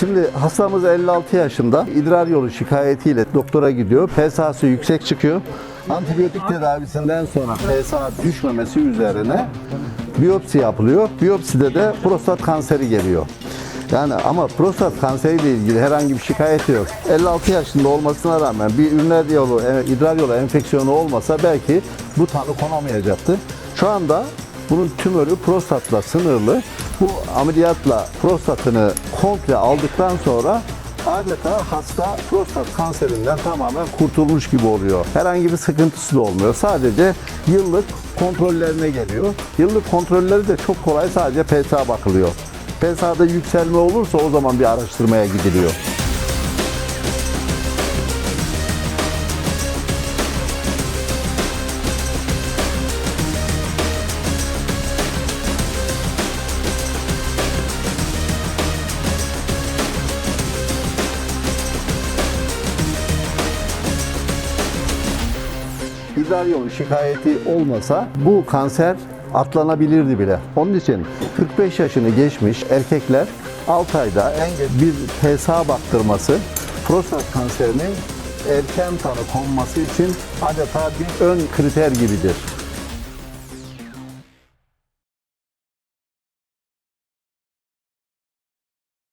Şimdi hastamız 56 yaşında. İdrar yolu şikayetiyle doktora gidiyor. PSA'sı yüksek çıkıyor. Antibiyotik tedavisinden sonra PSA düşmemesi üzerine biyopsi yapılıyor. Biyopside de prostat kanseri geliyor. Yani ama prostat kanseriyle ilgili herhangi bir şikayeti yok. 56 yaşında olmasına rağmen bir üriner yolu, e, idrar yolu enfeksiyonu olmasa belki bu tanı konamayacaktı. Şu anda bunun tümörü prostatla sınırlı. Bu ameliyatla prostatını komple aldıktan sonra adeta hasta prostat kanserinden tamamen kurtulmuş gibi oluyor. Herhangi bir sıkıntısı da olmuyor. Sadece yıllık kontrollerine geliyor. Yıllık kontrolleri de çok kolay sadece PSA bakılıyor. PSA'da yükselme olursa o zaman bir araştırmaya gidiliyor. İdrar yolu şikayeti olmasa bu kanser atlanabilirdi bile. Onun için 45 yaşını geçmiş erkekler 6 ayda en bir PSA baktırması prostat kanserinin erken tanı konması için adeta bir ön kriter gibidir.